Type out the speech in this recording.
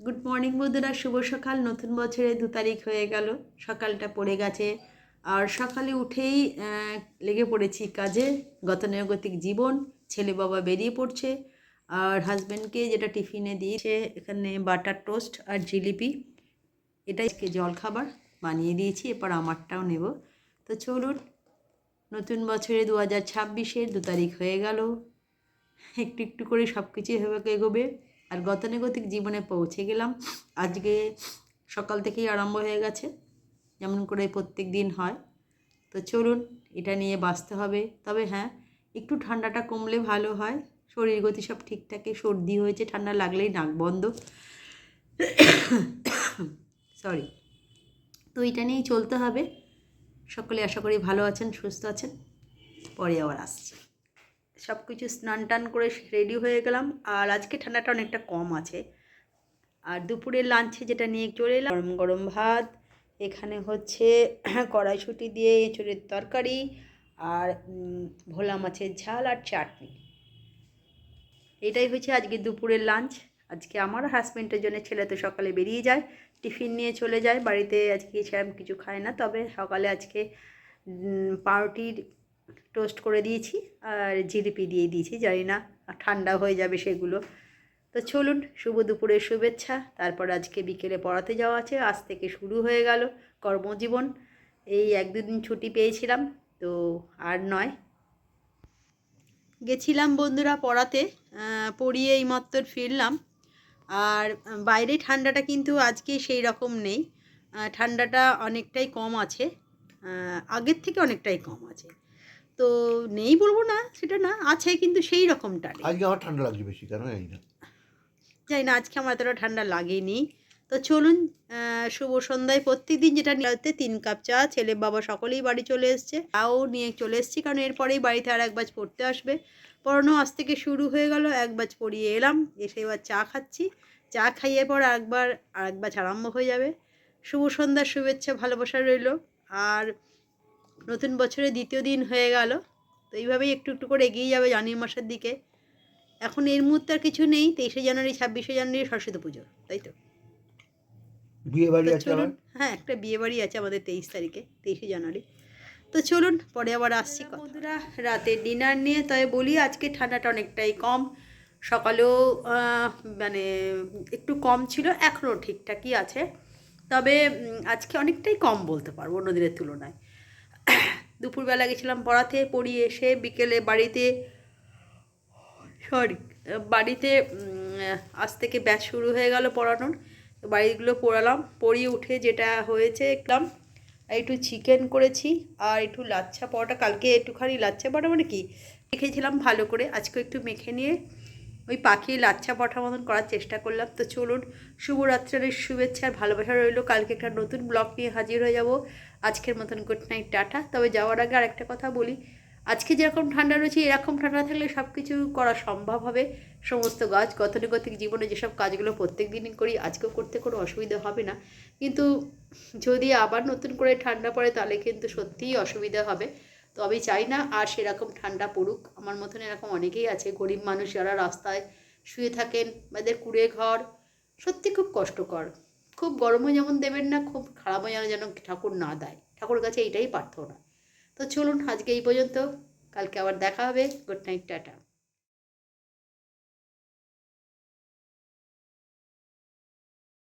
Good morning বন্ধুরা। শুভ সকাল। নতুন বছরে দু তারিখ হয়ে গেল। সকালটা পড়ে গেছে। আর সকালে উঠেই লেগে পড়েছি কাজে। গতানুগতিক জীবন, ছেলে বাবা বেরিয়ে পড়ছে। আর হাজব্যান্ডকে যেটা টিফিনে দিয়েছে, এখানে বাটার টোস্ট আর জিলিপি। এটাই আজকে জল খাবার বানিয়ে দিয়েছি। এরপর আমারটাও নেব। তো চলুন, নতুন বছরে দু হাজার ছাব্বিশের দু তারিখ হয়ে গেল। একটু একটু করে সব কিছু এভাবে এগোবে। আর গতানুগতিক জীবনে পৌঁছে গেলাম। আজকে সকাল থেকেই আরম্ভ হয়ে গেছে, যেমন করে প্রত্যেক দিন হয়। তো চলুন, এটা নিয়ে বাঁচতে হবে। তবে হ্যাঁ একটু ঠান্ডাটা কমলে ভালো হয়। শরীর গতি সব ঠিকঠাকই সর্দি হয়েছে, ঠান্ডা লাগলেই নাক বন্ধ। সরি তো এটা নিয়েই চলতে হবে। সকলে আশা করি ভালো আছেন, সুস্থ আছেন। পরে আবার আসছি। সব কিছু স্নান টান করে রেডি হয়ে গেলাম। আর আজকে ঠান্ডাটা অনেকটা কম আছে। আর দুপুরের লাঞ্চে যেটা নিয়ে চলে এলাম, গরম গরম ভাত। এখানে হচ্ছে কড়াইশুঁটি দিয়ে এঁচড়ের তরকারি আর ভোলা মাছের ঝাল আর চাটনি। এটাই হচ্ছে আজকে দুপুরের লাঞ্চ আজকে আমার হাজব্যান্ডের জন্য ছেলে তো সকালে বেরিয়ে যায়, টিফিন নিয়ে চলে যায়। বাড়িতে আজকে সেরকম কিছু খায় না, তবে সকালে আজকে পাউরুটির টোস্ট করে দিয়েছি। আর জিলিপি দিয়ে দিয়েছি, জানি না ঠান্ডা হয়ে যাবে সেগুলো। তো চলুন, শুভ দুপুরের শুভেচ্ছা। তারপর আজকে বিকেলে পড়াতে যাওয়া আছে, আজ থেকে শুরু হয়ে গেল কর্মজীবন। এই এক দুদিন ছুটি পেয়েছিলাম, তো আর নয়। গেছিলাম বন্ধুরা পড়াতে পড়িয়ে এইমাত্র ফিরলাম। আর বাইরে ঠান্ডাটা কিন্তু আজকে সেই রকম নেই। ঠান্ডাটা অনেকটাই কম আছে আগের থেকে অনেকটাই কম আছে। তো নেই বলব না সেটা না আছে কিন্তু সেই রকমটা নেই। আজকে আমার ঠান্ডা লাগছে বেশি কেন জানি না। জানি না আজকে আমার এতটা ঠান্ডা লাগেনি। তো চলুন শুভ সন্ধ্যায় প্রত্যেকদিন যেটা নিতে তিন কাপ চা ছেলে বাবা সকলেই বাড়ি চলে এসছে। তাও নিয়ে চলে এসেছি কারণ এরপরেই বাড়িতে আর এক বাজ পড়তে আসবে। পড়ানো আজ থেকে শুরু হয়ে গেল এক বাজ পড়িয়ে এলাম এসে এবার চা খাচ্ছি। চা খাইয়ে পর একবার আর এক বাজ আরম্ভ হয়ে যাবে। শুভ সন্ধ্যার শুভেচ্ছা ভালোবাসা রইল। আর নতুন বছরের দ্বিতীয় দিন হয়ে গেল তো এইভাবেই একটু একটু করে এগিয়ে যাবে জানুয়ারি মাসের দিকে। এখন এর মুহূর্তে আর কিছু নেই তেইশে জানুয়ারি ছাব্বিশে জানুয়ারি সরস্বতী পুজো তাই তো? বিয়ে বাড়ি আছে হ্যাঁ একটা বিয়ে বাড়ি আছে আমাদের তেইশ তারিখে তেইশে জানুয়ারি। তো চলুন পরে আবার আসছি বন্ধুরা রাতে ডিনার নিয়ে তবে বলি আজকে ঠান্ডাটা অনেকটাই কম। সকালেও মানে একটু কম ছিল এখনও ঠিকঠাকই আছে। তবে আজকে অনেকটাই কম বলতে পারব অন্য দিনের তুলনায়। দুপুরবেলা গেছিলাম পড়াতে পড়িয়ে এসে বিকেলে বাড়িতে সরি বাড়িতে আজ থেকে ব্যাচ শুরু হয়ে গেল পড়ানোর। তো বাড়িগুলো পড়ালাম পড়িয়ে উঠে যেটা হয়েছে একদম একটু চিকেন করেছি আর একটু লাচ্ছা পরোটা কালকে একটুখানি লাচ্ছা পরোটা মানে কি, মেখেছিলাম ভালো করে, আজকে একটু মেখে নিয়ে ওই পাখি লাচ্ছা পরোটা মতন করার চেষ্টা করলাম। তো চলুন, শুভরাত্রের শুভেচ্ছা আর ভালোবাসা রইল। কালকে একটা নতুন ব্লগ নিয়ে হাজির হয়ে যাব। আজকের মতন গুড নাইট টাটা। তবে যাওয়ার আগে আর একটা কথা বলি। আজকে যেরকম ঠান্ডা রয়েছে, এরকম ঠান্ডা থাকলে সব কিছু করা সম্ভব হবে। সমস্ত গাছ গতানুগতিক জীবনে যেসব কাজগুলো প্রত্যেক দিনই করি, আজকেও করতে কোনো অসুবিধা হবে না। কিন্তু যদি আবার নতুন করে ঠান্ডা পড়ে, তাহলে কিন্তু সত্যিই অসুবিধা হবে। তো আমি চাই না, আর সেরকম ঠান্ডা পড়ুক। আমার মতন এরকম অনেকেই আছে, গরিব মানুষ যারা রাস্তায় শুয়ে থাকেন বা এদের কুড়ে ঘর, সত্যি খুব কষ্টকর। খুব গরমও যেমন দেবেন না, খুব খারাপও যেন যেন ঠাকুর না দেয়। ঠাকুরের কাছে এইটাই প্রার্থনা। তো চলুন আজকে এই পর্যন্ত, কালকে আবার দেখা হবে। Good night, tata.